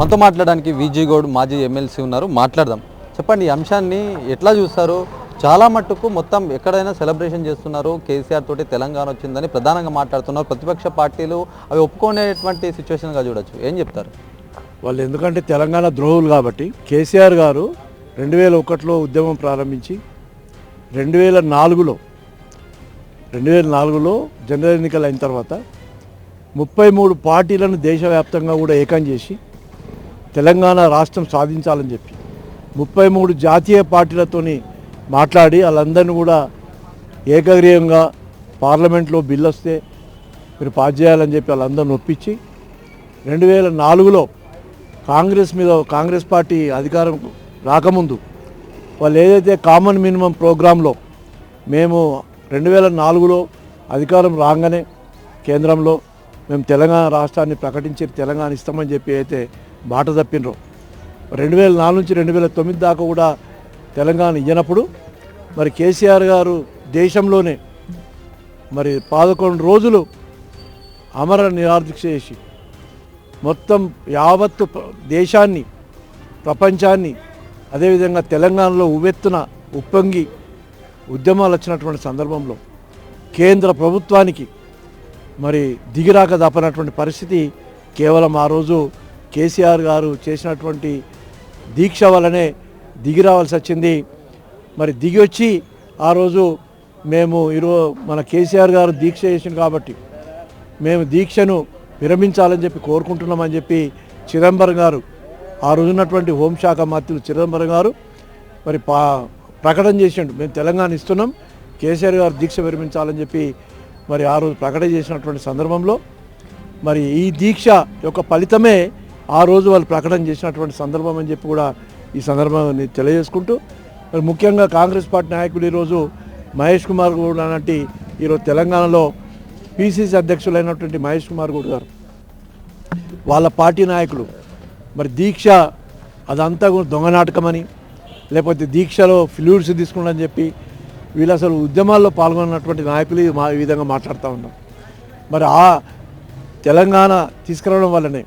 మనతో మాట్లాడడానికి విజయ్ గౌడ్ మాజీ ఎమ్మెల్సీ ఉన్నారు. మాట్లాడదాం. చెప్పండి ఈ అంశాన్ని ఎట్లా చూస్తారు చాలా మట్టుకు మొత్తం ఎక్కడైనా సెలబ్రేషన్ చేస్తున్నారు? కేసీఆర్ తోటి తెలంగాణ వచ్చిందని ప్రధానంగా మాట్లాడుతున్నారు. ప్రతిపక్ష పార్టీలు అవి ఒప్పుకునేటువంటి సిచ్యువేషన్గా చూడొచ్చు. ఏం చెప్తారు? వాళ్ళు ఎందుకంటే తెలంగాణ ద్రోహులు కాబట్టి కేసీఆర్ గారు రెండు వేల ఒకటిలో ఉద్యమం ప్రారంభించి రెండు వేల నాలుగులో రెండు వేల నాలుగులో జనరల్ ఎన్నికలు అయిన తర్వాత ముప్పై మూడు పార్టీలను దేశవ్యాప్తంగా కూడా ఏకం చేసి తెలంగాణ రాష్ట్రం సాధించాలని చెప్పి ముప్పై మూడు జాతీయ పార్టీలతోని మాట్లాడి వాళ్ళందరినీ కూడా ఏకగ్రీయంగా పార్లమెంట్లో బిల్లు వస్తే మీరు పాస్ చేయాలని చెప్పి వాళ్ళందరిని ఒప్పించి రెండు వేల నాలుగులో కాంగ్రెస్ మీద కాంగ్రెస్ పార్టీ అధికారం రాకముందు వాళ్ళు ఏదైతే కామన్ మినిమం ప్రోగ్రాంలో మేము రెండు వేల నాలుగులో అధికారం రాగానే కేంద్రంలో మేము తెలంగాణ రాష్ట్రాన్ని ప్రకటించి తెలంగాణ ఇస్తామని చెప్పి అయితే బాట తప్పినరు. రెండు వేల నాలుగు నుంచి రెండు వేల తొమ్మిది దాకా కూడా తెలంగాణ ఇయ్యనప్పుడు మరి కేసీఆర్ గారు దేశంలోనే మరి పదకొండు రోజులు అమర నిరాదీక్ష చేసి మొత్తం యావత్తు దేశాన్ని ప్రపంచాన్ని అదేవిధంగా తెలంగాణలో ఉవ్వెత్తున ఉప్పొంగి ఉద్యమాలు వచ్చినటువంటి సందర్భంలో కేంద్ర ప్రభుత్వానికి మరి దిగిరాక తప్పనటువంటి పరిస్థితి కేవలం ఆ రోజు కేసీఆర్ గారు చేసినటువంటి దీక్ష వల్లనే దిగి రావాల్సి వచ్చింది. మరి దిగి వచ్చి ఆ రోజు మేము ఈరోజు మన కేసీఆర్ గారు దీక్ష చేసింది కాబట్టి మేము దీక్షను విరమించాలని చెప్పి కోరుకుంటున్నామని చెప్పి చిదంబరం గారు ఆ రోజు ఉన్నటువంటి హోంశాఖ మంత్రులు చిదంబరం గారు మరి పా ప్రకటన చేసిండు. మేము తెలంగాణ ఇస్తున్నాం కేసీఆర్ గారు దీక్ష విరమించాలని చెప్పి మరి ఆ రోజు ప్రకటన చేసినటువంటి సందర్భంలో మరి ఈ దీక్ష యొక్క ఫలితమే ఆ రోజు వాళ్ళు ప్రకటన చేసినటువంటి సందర్భం అని చెప్పి కూడా ఈ సందర్భాన్ని తెలియజేసుకుంటూ మరి ముఖ్యంగా కాంగ్రెస్ పార్టీ నాయకులు ఈరోజు మహేష్ కుమార్ గౌడ్ అన్నట్టు ఈరోజు తెలంగాణలో పిసిసి అధ్యక్షులైనటువంటి మహేష్ కుమార్ గౌడ్ గారు వాళ్ళ పార్టీ నాయకులు మరి దీక్ష అదంతా కూడా దొంగ నాటకమని లేకపోతే దీక్షలో ఫ్లూయిడ్స్ తీసుకున్నారని చెప్పి వీళ్ళు అసలు ఉద్యమాల్లో పాల్గొన్నటువంటి నాయకులు మా ఈ విధంగా మాట్లాడుతూ ఉన్నారు. మరి ఆ తెలంగాణ తీసుకురావడం వల్లనే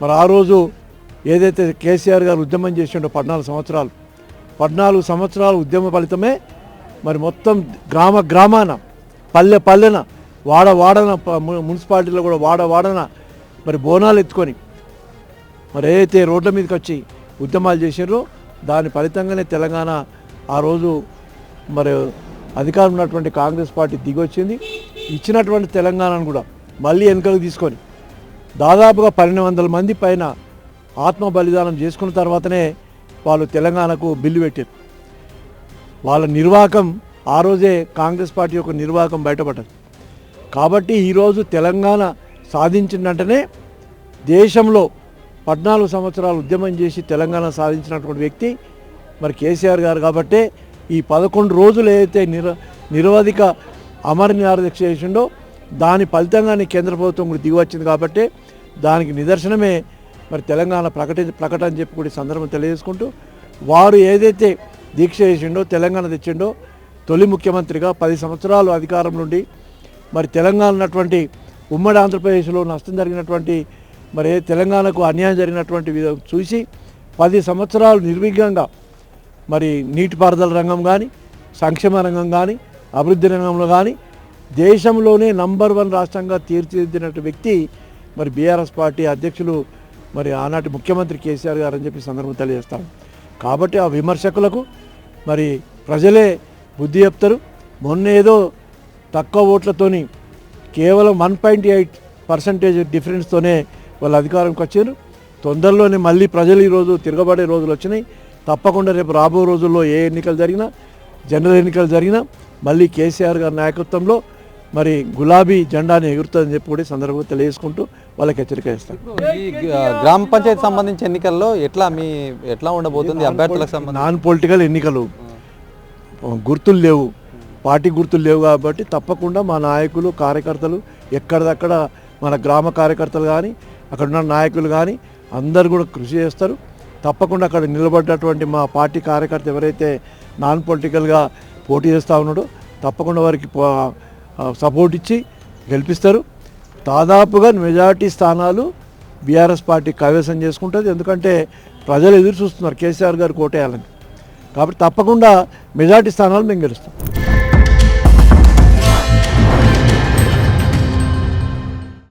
మరి ఆ రోజు ఏదైతే కేసీఆర్ గారు ఉద్యమం చేసిండో పద్నాలుగు సంవత్సరాలు పద్నాలుగు సంవత్సరాల ఉద్యమ ఫలితమే మరి మొత్తం గ్రామ గ్రామాన పల్లె పల్లెన వాడ వాడన మున్సిపాలిటీలో కూడా వాడ వాడన మరి బోనాలు ఎత్తుకొని మరి ఏదైతే రోడ్ల మీదకి వచ్చి ఉద్యమాలు చేసారో దాని ఫలితంగానే తెలంగాణ ఆ రోజు మరి అధికారం ఉన్నటువంటి కాంగ్రెస్ పార్టీ దిగొచ్చింది. ఇచ్చినటువంటి తెలంగాణను కూడా మళ్ళీ వెనుకకు తీసుకొని దాదాపుగా పన్నెండు వందల మంది పైన ఆత్మ బలిదానం చేసుకున్న తర్వాతనే వాళ్ళు తెలంగాణకు బిల్లు పెట్టారు. వాళ్ళ నిర్వాహకం ఆ రోజే కాంగ్రెస్ పార్టీ యొక్క నిర్వాహకం బయటపడ్డది. కాబట్టి ఈరోజు తెలంగాణ సాధించిందంటేనే దేశంలో పద్నాలుగు సంవత్సరాలు ఉద్యమం చేసి తెలంగాణ సాధించినటువంటి వ్యక్తి మరి కేసీఆర్ గారు కాబట్టే ఈ పదకొండు రోజులు ఏదైతే నిర నిరవధిక అమర నిరాదీక్ష చేసిండో దాని ఫలితంగానే కేంద్ర ప్రభుత్వం కూడా దిగి వచ్చింది కాబట్టి దానికి నిదర్శనమే మరి తెలంగాణ ప్రకటి ప్రకటన చెప్పి కూడా సందర్భం తెలియజేసుకుంటూ వారు ఏదైతే దీక్ష చేసిండో తెలంగాణ తెచ్చిండో తొలి ముఖ్యమంత్రిగా పది సంవత్సరాలు అధికారం నుండి మరి తెలంగాణ ఉన్నటువంటి ఉమ్మడి ఆంధ్రప్రదేశ్లో నష్టం జరిగినటువంటి మరి తెలంగాణకు అన్యాయం జరిగినటువంటి విధం చూసి పది సంవత్సరాలు నిర్విఘ్నంగా మరి నీటిపారుదల రంగం కానీ సంక్షేమ రంగం కానీ అభివృద్ధి రంగంలో కానీ దేశంలోనే నంబర్ వన్ రాష్ట్రంగా తీర్చిదిద్దినట్టు వ్యక్తి మరి బీఆర్ఎస్ పార్టీ అధ్యక్షులు మరి ఆనాటి ముఖ్యమంత్రి కేసీఆర్ గారు అని చెప్పి సందర్భం తెలియజేస్తాం కాబట్టి ఆ విమర్శకులకు మరి ప్రజలే బుద్ధి చెప్తారు. మొన్న ఏదో తక్కువ ఓట్లతోని కేవలం వన్ పాయింట్ ఎయిట్ పర్సంటేజ్ డిఫరెన్స్తోనే వాళ్ళు అధికారంకి వచ్చారు. తొందరలోనే మళ్ళీ ప్రజలు ఈరోజు తిరగబడే రోజులు వచ్చినాయి. తప్పకుండా రేపు రాబో రోజుల్లో ఏ ఎన్నికలు జరిగినా జనరల్ ఎన్నికలు జరిగినా మళ్ళీ కేసీఆర్ గారి నాయకత్వంలో మరి గులాబీ జెండాని ఎగురుతుందని చెప్పి కూడా ఈ సందర్భంగా తెలియజేసుకుంటూ వాళ్ళకి హెచ్చరిక ఇస్తాను ఈ గ్రామ పంచాయతీ సంబంధించి ఎన్నికల్లో ఎట్లా మీ ఎట్లా ఉండబోతుంది అభ్యర్థులకు సంబంధించి? నాన్ పొలిటికల్ ఎన్నికలు గుర్తులు లేవు. పార్టీ గుర్తులు లేవు కాబట్టి తప్పకుండా మా నాయకులు కార్యకర్తలు ఎక్కడిదక్కడ మన గ్రామ కార్యకర్తలు కానీ అక్కడ ఉన్న నాయకులు కానీ అందరు కూడా కృషి చేస్తారు. తప్పకుండా అక్కడ నిలబడ్డటువంటి మా పార్టీ కార్యకర్త ఎవరైతే నాన్ పొలిటికల్గా పోటీ చేస్తూ ఉన్నాడో తప్పకుండా వారికి సపోర్ట్ ఇచ్చి గెలిపిస్తారు. దాదాపుగా మెజారిటీ స్థానాలు బీఆర్ఎస్ పార్టీ కైవసం చేసుకుంటుంది. ఎందుకంటే ప్రజలు ఎదురు చూస్తున్నారు కేసీఆర్ గారు కోటేయాలని. కాబట్టి తప్పకుండా మెజార్టీ స్థానాలు మేము గెలుస్తాం.